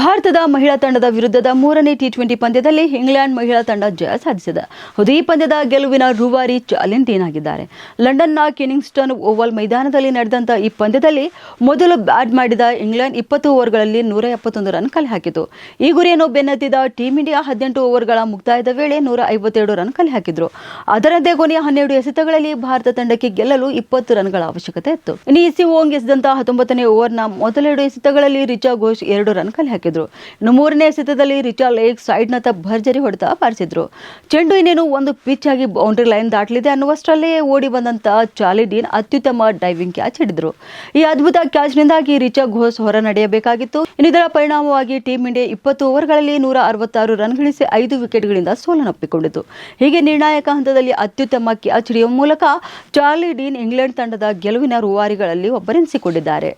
ಭಾರತದ ಮಹಿಳಾ ತಂಡದ ವಿರುದ್ಧದ ಮೂರನೇ ಟಿ ಟ್ವೆಂಟಿ ಪಂದ್ಯದಲ್ಲಿ ಇಂಗ್ಲೆಂಡ್ ಮಹಿಳಾ ತಂಡ ಜಯ ಸಾಧಿಸಿದೆ. ಹೌದು ಈ ಪಂದ್ಯದ ಗೆಲುವಿನ ರೂವಾರಿ ಚಾಲೆಂಜ್ ಏನಾಗಿದ್ದಾರೆ? ಲಂಡನ್ನ ಕಿನಿಂಗ್ಸ್ಟನ್ ಓವಲ್ ಮೈದಾನದಲ್ಲಿ ನಡೆದಂತ ಈ ಪಂದ್ಯದಲ್ಲಿ ಮೊದಲು ಬ್ಯಾಟ್ ಮಾಡಿದ ಇಂಗ್ಲೆಂಡ್ ಇಪ್ಪತ್ತು ಓವರ್ಗಳಲ್ಲಿ ನೂರ ಎಪ್ಪತ್ತೊಂದು ರನ್ ಕಲೆ ಹಾಕಿತು ಈ ಗುರಿಯನ್ನು ಬೆನ್ನತ್ತಿದ ಟೀಂ ಇಂಡಿಯಾ ಹದಿನೆಂಟು ಓವರ್ಗಳ ಮುಕ್ತಾಯದ ವೇಳೆ ನೂರ ಐವತ್ತೆರಡು ರನ್ ಕಲೆ ಹಾಕಿದ್ರು ಅದರಂತೆ ಕೊನೆಯ ಹನ್ನೆರಡು ಎಸೆತಗಳಲ್ಲಿ ಭಾರತ ತಂಡಕ್ಕೆ ಗೆಲ್ಲಲು ಇಪ್ಪತ್ತು ರನ್ಗಳ ಅವಶ್ಯಕತೆ ಇತ್ತು. ಇನ್ನು ಇಸಿ ಓಂಗ್ ಎಸೆದಂತಹ ಹತ್ತೊಂಬತ್ತನೇ ಓವರ್ನ ಮೊದಲೆರಡು ಎಸೆತಗಳಲ್ಲಿ ರಿಚಾ ಘೋಷ್ ಎರಡು ರನ್ ಕಲೆ ಹಾಕಿದ್ರು ಇನ್ನು ಮೂರನೇ ಎಸೆತದಲ್ಲಿ ರಿಚಾ ಲೇಕ್ ಸೈಡ್ನತ್ತ ಭರ್ಜರಿ ಹೊಡೆತ ಬಾರಿಸಿದ್ರು ಚೆಂಡು ಇನ್ನೇನು ಒಂದು ಪಿಚ್ ಆಗಿ ಬೌಂಡ್ರಿ ಲೈನ್ ದಾಟಲಿದೆ ಅನ್ನುವಷ್ಟರಲ್ಲೇ ಓಡಿ ಬಂದಂತ ಚಾಲಿ ಡೀನ್ ಅತ್ಯುತ್ತಮ ಡೈವಿಂಗ್ ಕ್ಯಾಚ್ ಹಿಡಿದ್ರು. ಈ ಅದ್ಭುತ ಕ್ಯಾಚ್ನಿಂದಾಗಿ ರಿಚಾ ಘೋಷ್ ಹೊರ ನಡೆಯಬೇಕಾಗಿತ್ತು. ಇದರ ಪರಿಣಾಮವಾಗಿ ಟೀಂ ಇಂಡಿಯಾ ಇಪ್ಪತ್ತು ಓವರ್ಗಳಲ್ಲಿ ನೂರ ಅರವತ್ತಾರು ರನ್ ಗಳಿಸಿ ಐದು ವಿಕೆಟ್ಗಳಿಂದ ಸೋಲನ್ನಪ್ಪಿಕೊಂಡಿತು ಹೀಗೆ ನಿರ್ಣಾಯಕ ಹಂತದಲ್ಲಿ ಅತ್ಯುತ್ತಮ ಕ್ಯಾಚ್ ಹಿಡಿಯುವ ಮೂಲಕ ಚಾರ್ಲಿ ಡೀನ್ ಇಂಗ್ಲೆಂಡ್ ತಂಡದ ಗೆಲುವಿನ ರೂವಾರಿಗಳಲ್ಲಿ ಒಬ್ಬರೆನಿಸಿಕೊಂಡಿದ್ದಾರೆ.